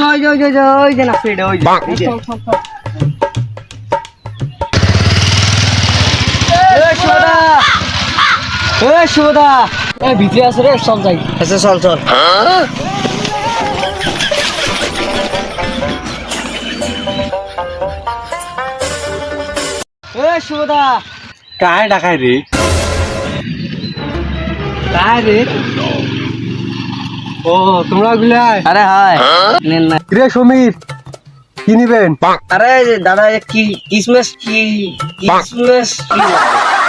ওই যে ওই যে ওই যে না ফিড ওই যে হ্যাঁ, হ্যাঁ, হ্যাঁ। এ সোদা এ ভিতরে আছে রে চল যাই। আচ্ছা চল চল। এ সোদা কায় ডাকায় রে? কায় রে? ও তোমরা গুলাই আরে হাই নেন না। রে সমীর কি নিবেন? আরে দাদা কি কিসমিস কি? কিসমিস কি?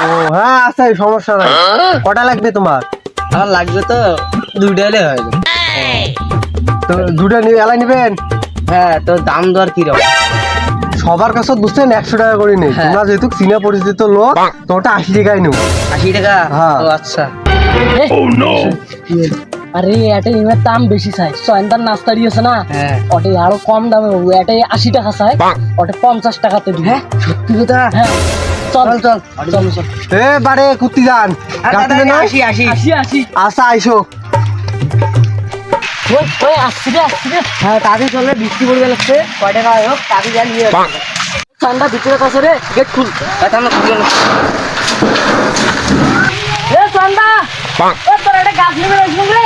ও হ্যাঁ আছে সমস্যা নাই। কটা লাগবে তোমার? আমার লাগবে তো দুইটা হলে হয়। তো দুটা নিয়ে এলাই নিবেন? হ্যাঁ তো দাম দর কি রকম সবার কাছে বুঝছেন একশো টাকা করে নেই। হ্যাঁ। তোমরা যেহেতু চীনা পরিচিত লোক তোমারটা আশি টাকায় নেব। আশি টাকা? হ্যাঁ। ও আচ্ছা। আরে এটা ইমের দাম বেশি চাই। সয়ন্দার নাস্তা দিয়েছে না? হ্যাঁ। ওটা আরও কম দামে পাবো। এটাই আশি টাকা চাই। ওটা পঞ্চাশ টাকাতে দিবে। সত্যি কথা? হ্যাঁ। চল। চল চল। চল চল। এ বারে কুত্তি যান। না? আসি আসি। আসি আসি। আসা আইসো। ওই ওই আসছি রে আসছি রে। হ্যাঁ তাড়াতাড়ি চলবে বৃষ্টি পড়বে লাগছে। কয় টাকা হয় হোক যা নিয়ে সয়ন্দা ভিতরে কাছে রে গেট খুল। আমরা খুলে এ সয়ন্দা রে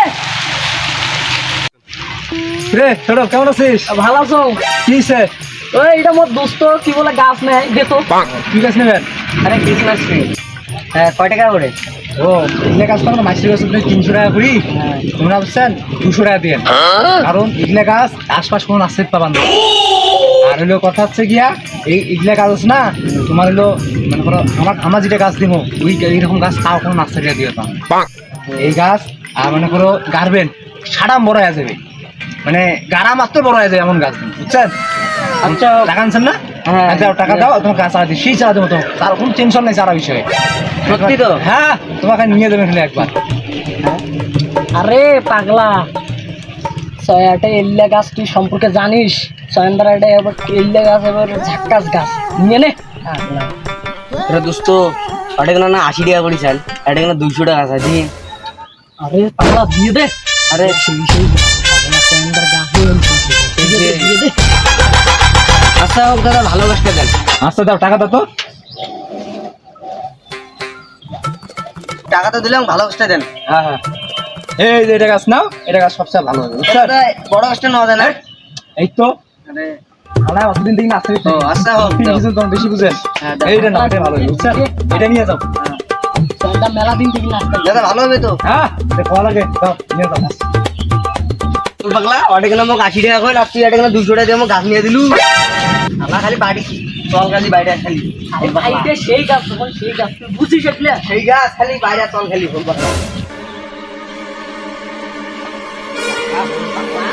রে ছোট কেমন আছিস? ভালো আছো। কি সে ওই এটা মোর দোস্ত কি বলে গাছ নেয় দে তো। কি গাছ নেবেন? আরে ক্রিসমাস ট্রি হ্যাঁ কয় টাকা করে? ও ইগলে গাছ তো আমরা মাসির গাছ তিনশো টাকা করি। তোমরা বুঝছেন দুশো টাকা দিয়ে কারণ ইগলে গাছ আশপাশ কোনো নাচতে পাবান না। আর হলো কথা হচ্ছে গিয়া এই ইগলে গাছ আছে না তোমার হলো মনে করো আমার আমরা যেটা গাছ দিব ওই এইরকম গাছ তাও কোনো নাচতে দিয়ে পাবো এই গাছ আর মনে করো গার্বেন সাড়া বড় হয়ে যাবে। মানে গাড়া মাত্র বড় হয়ে যাবে এমন গাছ বুঝছেন? আচ্ছা। টাকা আনছেন না? হ্যাঁ। হ্যাঁ, দাও টাকা দাও তোমার গাছ চারা দিই সেই চারা দেবো তো তার কোনো টেনশন নেই চারা বিষয়ে। সত্যি তো? হ্যাঁ তোমাকে নিয়ে দেবেন খালি একবার। আরে পাগলা সয়াটা এল্লা গাছ তুই সম্পর্কে জানিস? সয়ন্দার এটা এবার এল্লা গাছ এবার ঝাক্কাস গাছ। নিয়ে নে। আরে দোস্ত ওটা কেন না আশি টাকা করে চাল এটা কেন দুইশো টাকা আছে আরে দিয়ে দে। আরে সেই সেই আচ্ছা হোক দাদা ভালো গাছটা দেন। আচ্ছা দাও টাকা দাও তো। টাকা তো দিলাম দেন। হ্যাঁ হ্যাঁ। এই যে এটা গাছ নাও। এটা গাছ সবচেয়ে ভালো হবে বড় গাছটা নেওয়া যায় না। এই তো। আরে। আলাদা অতদিন থেকে ও, আচ্ছা হোক, কিছু বেশি বুঝেন হ্যাঁ, এইটা নাও এটা ভালো বুঝছেন এটা নিয়ে যাও। এটা মেলা দিন থেকে নাস্তা দাদা ভালো হবে তো? হ্যাঁ খাওয়া লাগে। দাও নিয়ে দাও। পাগলা অর্ডার গেলাম মোক আশি টাকা করে তুই অর্ডার গেলাম দুশো টাকা দিয়ে গাছ নিয়ে দিলু। আমরা খালি বাড়ি চল খালি। বাইরে খালি সেই গাছ তখন সেই গাছ। তুই বুঝিস সেই গাছ খালি বাইরে চল খালি ফুল হ্যাঁ, পাগলা।